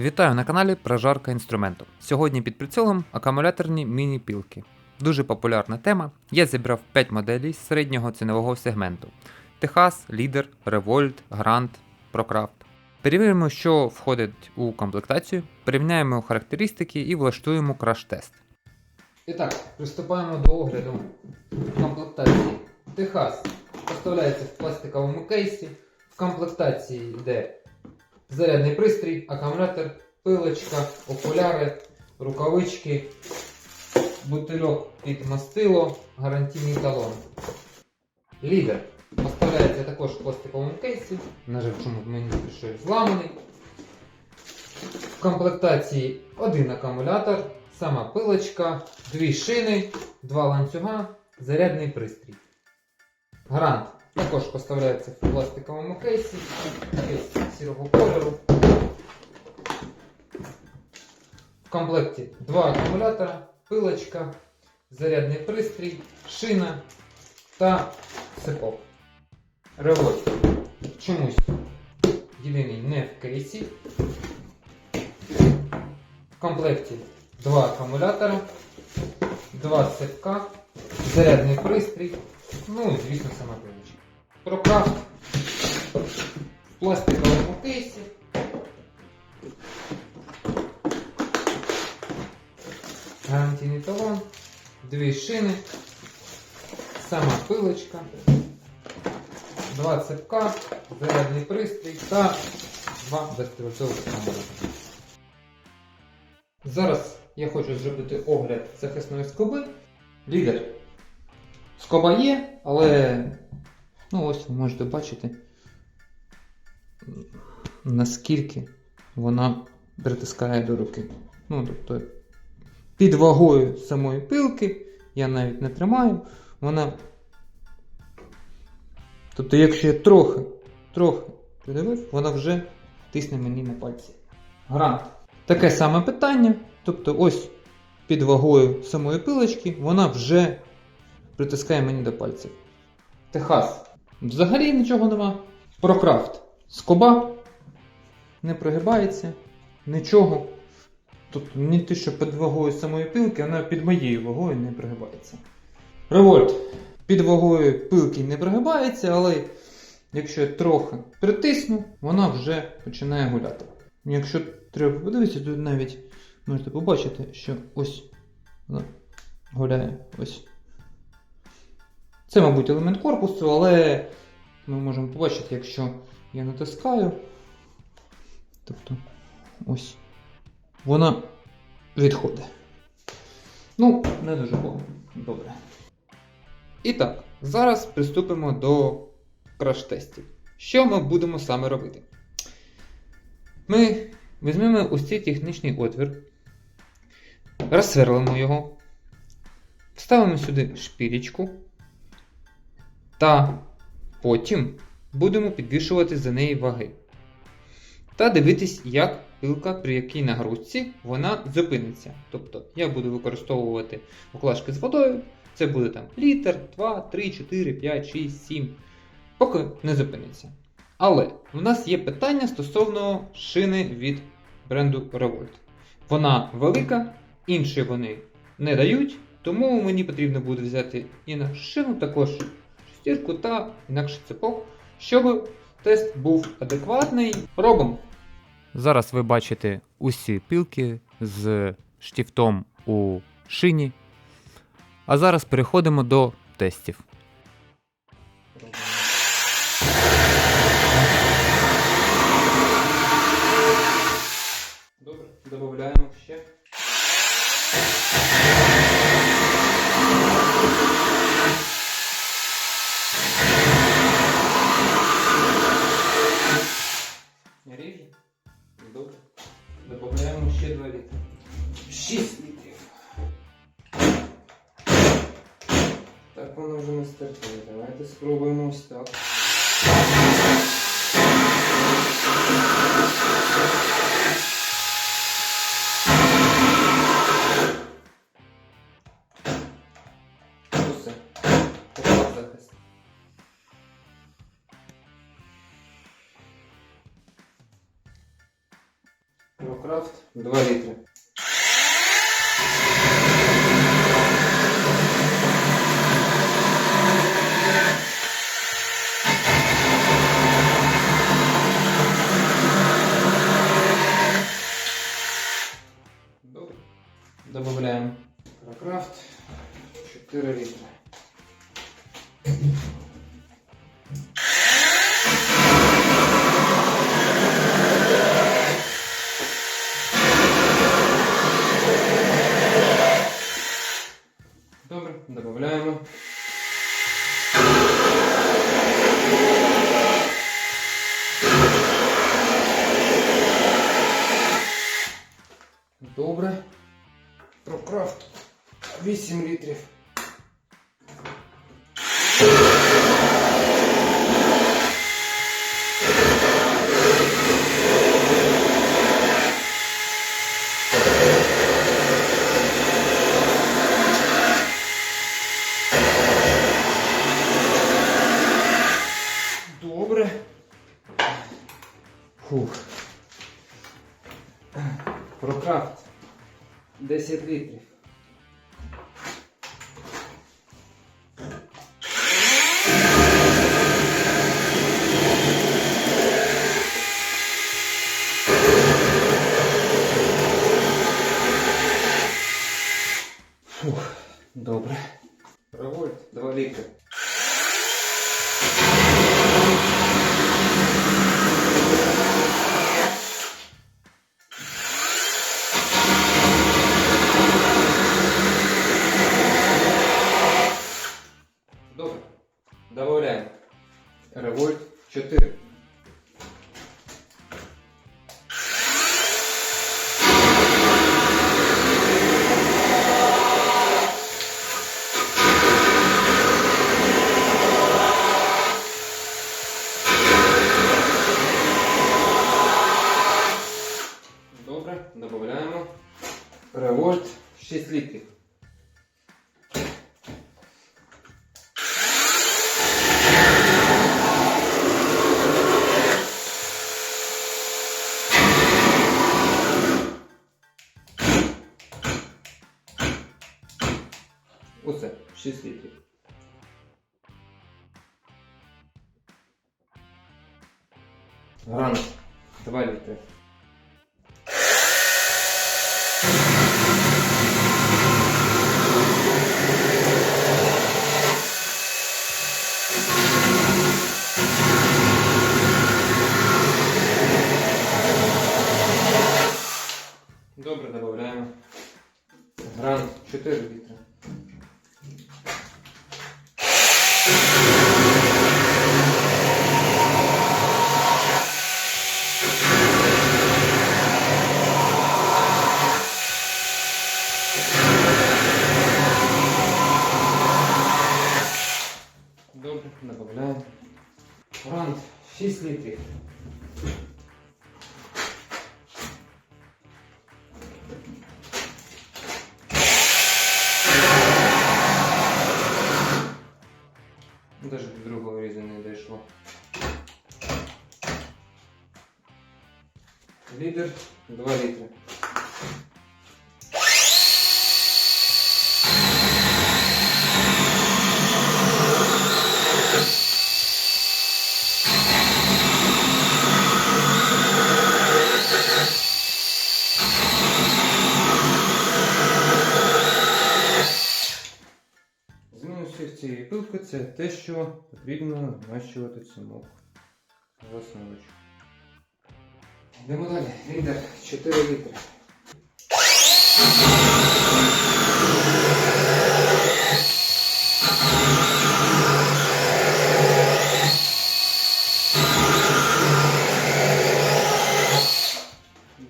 Вітаю на каналі Прожарка інструменту. Сьогодні під прицілом акумуляторні міні-пілки. Дуже популярна тема. Я зібрав 5 моделей з середнього цінового сегменту: Техас, Лідер, Revolt, Grand, Procraft. Перевіримо, що входить у комплектацію, порівняємо характеристики і влаштуємо краш-тест. І так, приступаємо до огляду комплектації. Техас поставляється в пластиковому кейсі. В комплектації йде зарядний пристрій, акумулятор, пилочка, окуляри, рукавички, бутильок під мастило, гарантійний талон. Лідер поставляється також в пластиковому кейсі. На жаль, чому мені пише зламаний. В комплектації один акумулятор, сама пилочка, дві шини, два ланцюга, зарядний пристрій. Грант також поставляється в пластиковому кейсі, кейс сірого кольору. В комплекті два акумулятора, пилочка, зарядний пристрій, шина та цепок. Револьт чомусь єдиний не в кейсі. В комплекті два акумулятора, два цепка, зарядний пристрій, ну і звісно сама пилочка. Прокрафт в пластиковому кейсі. Гарантійний талон, дві шини, сама пилочка, два цепка, зарядний пристрій та два безпілотових самоліти. Зараз я хочу зробити огляд захисної скоби. Лідер. Скоба є, але ну ось ви можете бачити, наскільки вона притискає до руки. Ну, тобто, під вагою самої пилки, я навіть не тримаю, вона. Тобто, якщо я трохи, трохи придавив, вона вже тисне мені на пальці. Грант. Таке саме питання. Тобто, ось під вагою самої пилочки, вона вже притискає мені до пальців. Техас. Взагалі нічого нема. Прокрафт. Скоба не прогибається, нічого. Тобто не те, що під вагою самої пилки, вона під моєю вагою не прогибається. Револьт. Під вагою пилки не прогибається, але якщо я трохи притисну, вона вже починає гуляти. Якщо треба подивитися, то навіть можете побачити, що ось вона гуляє ось. Це, мабуть, елемент корпусу, але ми можемо побачити, якщо я натискаю. Тобто ось вона відходить. Ну, не дуже бо- добре. І так, зараз приступимо до краш-тестів. Що ми будемо саме робити? Ми візьмемо ось цей технічний отвір, розсверлимо його, вставимо сюди шпілечку. Та потім будемо підвішувати за неї ваги. Та дивитись, як пилка при якій нагрузці вона зупиниться. Тобто я буду використовувати оклашки з водою. Це буде там літр, 2, 3, 4, 5, 6, 7, поки не зупиниться. Але в нас є питання стосовно шини від бренду Revolt. Вона велика, інші вони не дають, тому мені потрібно буде взяти і на шину також шестірку та інакше цепок, щоб тест був адекватний. Робимо. Зараз ви бачите усі пілки з штифтом у шині. А зараз переходимо до тестів. 6 літрів. Так воно вже не стартує. Давайте спробуємо ось так. 4 літри. Добре, додаємо. Добре. Прокрафт 8 літрів. Добре. Фух. Прокрафт 10 літрів. Револьт 4. 6 літрів. Грант 2 літри. Добре, додаємо. Грант 4 літри. Даже до другого різа не дійшло. Лідер 2 літри. З мінусів цієї пилки це те, що потрібно змащувати цимок власноруч. Йдемо далі. Літр 4 літри.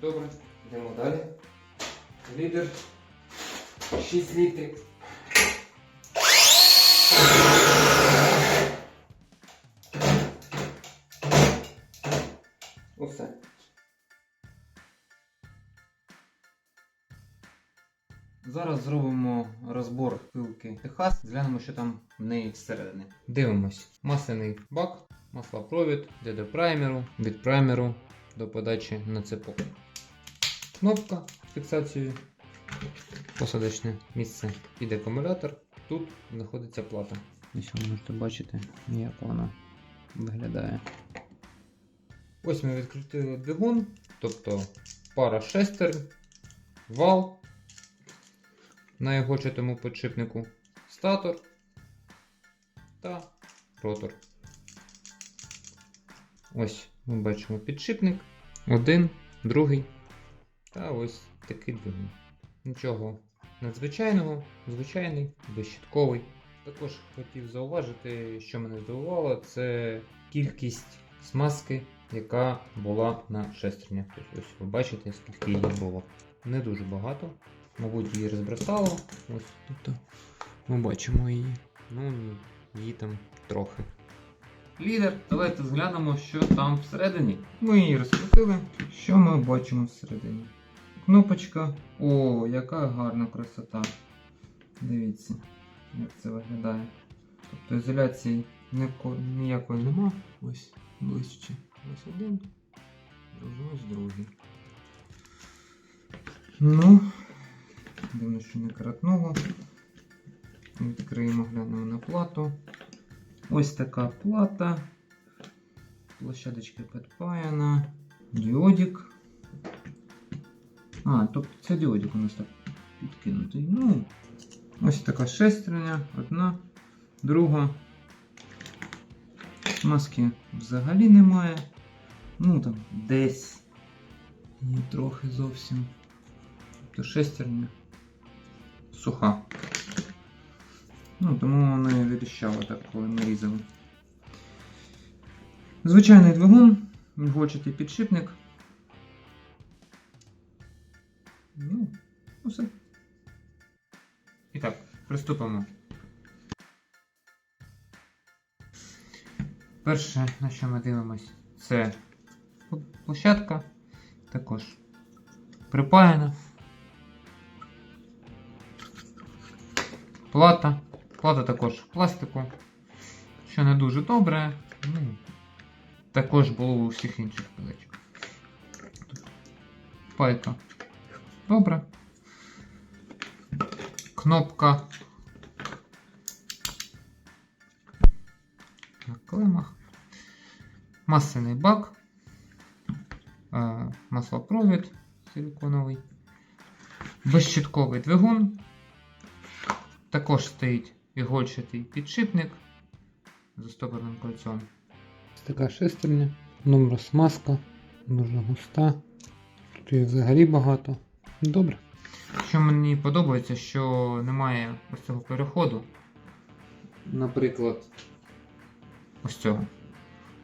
Добре, йдемо далі. Літр 6 літрів. Усе. Зараз зробимо розбор пилки Техас, глянемо, що там в неї всередині. Дивимось. Масляний бак, маслопровід, де до праймеру, від праймеру до подачі на цепок. кнопка з фіксацією. Посадочне місце під акумулятор. Тут знаходиться плата. Ось ви можете бачити, як вона виглядає. Ось ми відкрутили двигун, тобто пара шестерн, вал на його чотому підшипнику, статор та ротор. Ось ми бачимо підшипник, один, другий та ось такий двигун. Нічого надзвичайного, звичайний, безщитковий. Також хотів зауважити, що мене здивувало, це кількість смазки, яка була на шестернях. Тобто, ось ви бачите, скільки її було. Не дуже багато. Мабуть, її розбросало. Ось тобто ми бачимо її. Ну, її там трохи. Лідер, давайте зглянемо, що там всередині. Ми її розкрутили. Що ми бачимо всередині? Кнопочка. О, яка гарна красота. Дивіться, як це виглядає. Тобто ізоляції ніякої нема. Ось ближче. Ось один. Ось другий. Ну, дивно, що не коротного. Відкриємо, глянемо на плату. Ось така плата. Площадочка підпаяна. Діодик. А, тобто це діодик у нас так підкинутий. Ну, ось така шестерня, одна, друга. Маски взагалі немає. Ну там десь є трохи зовсім. Тобто шестерня суха. Ну, тому вона і вирішала так, коли ми різали. Звичайний двигун, мігочатий підшипник. Ну, все. І так, приступимо. Перше, на що ми дивимось, це площадка, також припаяна. Плата. Плата також пластику, що не дуже добре. Ну, також було у всіх інших пилечок. Пайка. Добре. Кнопка на клемах. Масляний бак. Маслопровід силиконовий. Безщитковий двигун. Також стоїть ігольчатий підшипник з стопорним кольцом. Ось така шестерня, номер смазка, дуже густа. Тут її взагалі багато. Добре. Що мені подобається, що немає ось цього переходу. Наприклад, ось цього.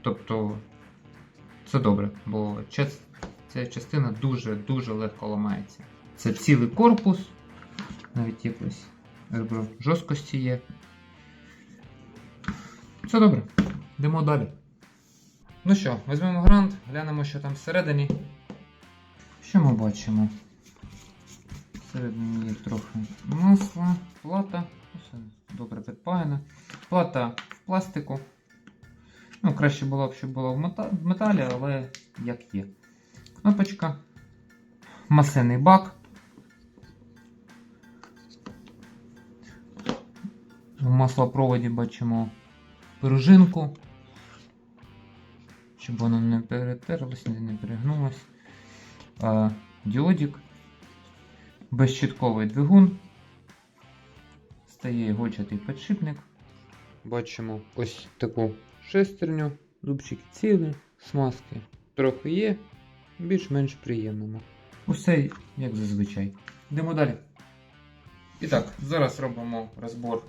Тобто це добре, бо ця частина дуже-дуже легко ламається. Це цілий корпус, навіть якось ребро жорсткості є. Все добре. Йдемо далі. Ну що, візьмемо грант, глянемо, що там всередині. Що ми бачимо? Всередині є трохи масла, плата. Все добре підпаяно. Плата в пластику. Ну, краще було б, щоб було в мета- в металі, але як є. Кнопочка. Масляний бак. В маслопроводі бачимо пружинку, щоб воно не перетерлось, не перегнулось. А, діодик, безщитковий двигун, стає гольчатий підшипник. Бачимо ось таку шестерню, зубчики цілі, смазки трохи є, більш-менш приємному. Усе як зазвичай. Йдемо далі. І так, зараз робимо розбор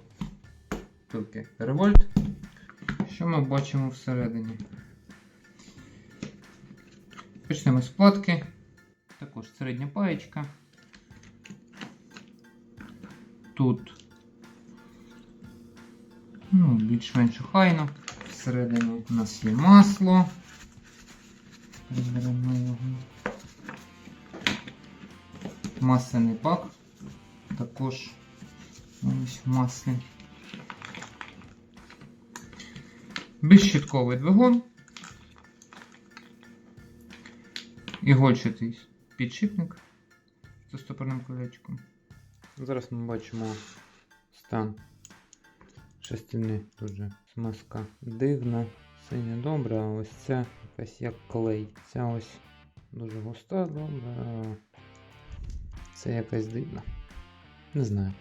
пилки Revolt. Що ми бачимо всередині? Почнемо з платки. Також середня паєчка. Тут ну, більш-менш охайно. Всередині у нас є масло. Приберемо його. Масляний бак. Також ось маслі. Безщитковий двигун. Ігольчатий підшипник за стопорним колечком. Зараз ми бачимо стан частини дуже смазка дивна. Синя добра, а ось ця якась як клей. Ця ось дуже густа, добра. Це якась дивна. Не знаю.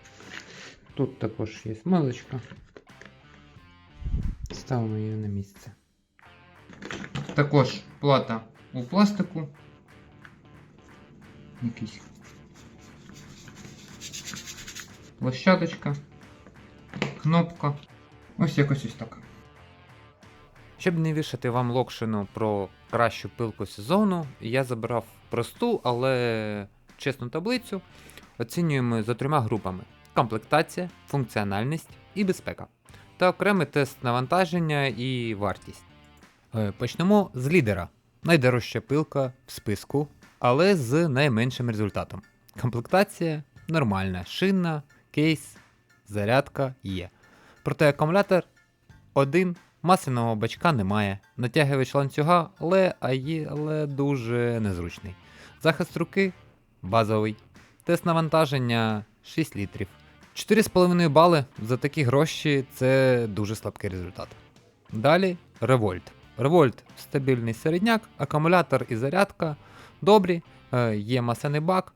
Тут також є смазочка. Ставимо її на місце. Також плата у пластику. Якийсь площадочка, кнопка. Ось якось ось так. Щоб не вішати вам локшину про кращу пилку сезону, я забрав просту, але чесну таблицю. Оцінюємо за трьома групами: комплектація, функціональність і безпека. Та окремий тест навантаження і вартість. Е, Почнемо з лідера. Найдорожча пилка в списку, але з найменшим результатом. Комплектація нормальна, шинна, кейс, зарядка є. Проте акумулятор один, масляного бачка немає, натягувач ланцюга, але, але дуже незручний. Захист руки базовий. Тест навантаження 6 літрів. 4,5 бали за такі гроші це дуже слабкий результат. Далі револьт. Револьт стабільний середняк, акумулятор і зарядка добрі, е, є масляний бак,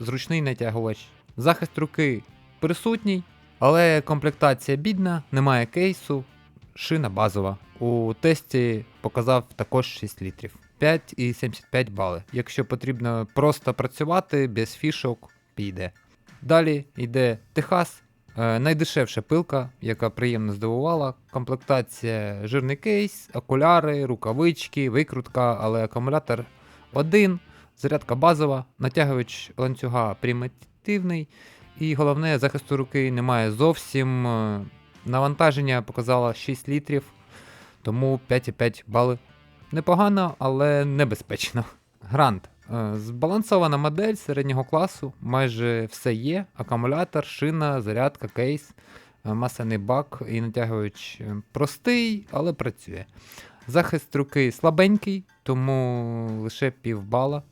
зручний натягувач. Захист руки присутній, але комплектація бідна, немає кейсу, шина базова. У тесті показав також 6 літрів. 5,75 бали. Якщо потрібно просто працювати без фішок, піде. Далі йде Техас. Е, найдешевша пилка, яка приємно здивувала. Комплектація жирний кейс, окуляри, рукавички, викрутка, але акумулятор один, зарядка базова, натягувач ланцюга примітивний. І головне, захисту руки немає зовсім. Е, Навантаження показало 6 літрів, тому 5,5 бали. Непогано, але небезпечно. Грант. Е, Збалансована модель середнього класу, майже все є: акумулятор, шина, зарядка, кейс, е, масляний бак і натягувач простий, але працює. Захист руки слабенький, тому лише півбала.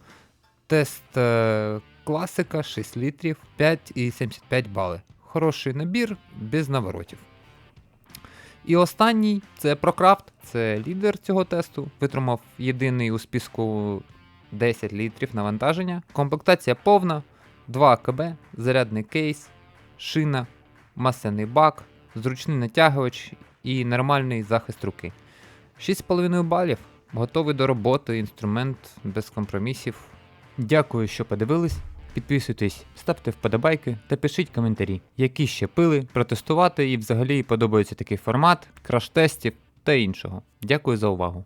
Тест е, класика 6 літрів, 5,75 бали. Хороший набір без наворотів. І останній це ProCraft, це лідер цього тесту. Витримав єдиний у списку 10 літрів навантаження. Комплектація повна, 2 АКБ, зарядний кейс, шина, масляний бак, зручний натягувач і нормальний захист руки. 6,5 балів. Готовий до роботи, інструмент без компромісів. Дякую, що подивились. Підписуйтесь, ставте вподобайки та пишіть коментарі, які ще пили, протестувати і взагалі подобається такий формат, краш-тестів та іншого. Дякую за увагу.